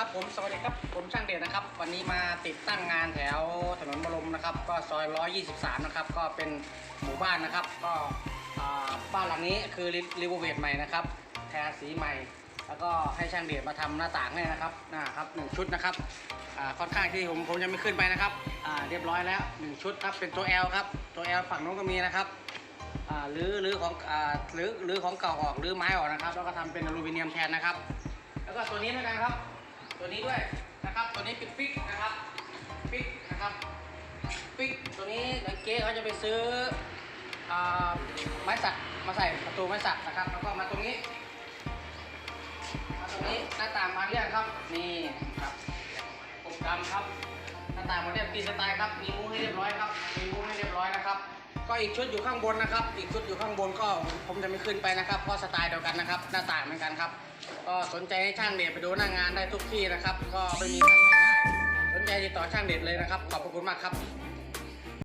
ครับผมสวัสดีครับผมช่างเดชนะครับ วันนี้มาติดตั้งงานแถวถนนบรมนะครับ ก็ซอย 123 นะครับ ก็เป็นหมู่บ้านนะครับ ก็บ้านหลังนี้คือรีโวเวทใหม่นะครับแทาสีใหม่ แล้วก็ให้ช่างเดชมาทำหน้าต่างให้นะครับนะครับหนึ่งชุดนะครับค่อนข้างที่ผมผมยังไม่ขึ้นไปนะครับเรียบร้อยแล้วหนึ่งชุดครับเป็นตัว L ครับตัว L ฝั่งนู้นก็มีนะครับหรือหรือของหรือหรือของเก่าออกหรือไม้ออกนะครับ แล้วก็ทำเป็นอลูมิเนียมแทนนะครับ แล้วก็ตัวนี้เหมือนกันครับ ตัวนี้ด้วยนะครับ ตัวนี้เป็นปิกนะครับปิกนะครับปิกตัวนี้นายเก๊เขาจะไปซื้ออไม้สักมาใส่ประตูไม้สักนะครับ แล้วก็มาตรงนี้มาตรงนี้หน้าต่างมาเรียกครับนี่ครับกบดำครับหน้าต่างมาเรียกปีสไตล์ครับมีมุ้งให้เรียบร้อยครับ ก็อีกชุดอยู่ข้างบนนะครับ อีกชุดอยู่ข้างบนก็ผมจะไม่ขึ้นไปนะครับเพราะสไตล์เดียวกันนะครับ หน้าต่างเหมือนกันครับ ก็สนใจให้ช่างเด็ดไปดูหน้างานได้ทุกที่นะครับ ก็ไม่มีค่าใช้จ่ายสนใจติดต่อช่างเด็ดเลยนะครับ ขอบพระคุณมากครับ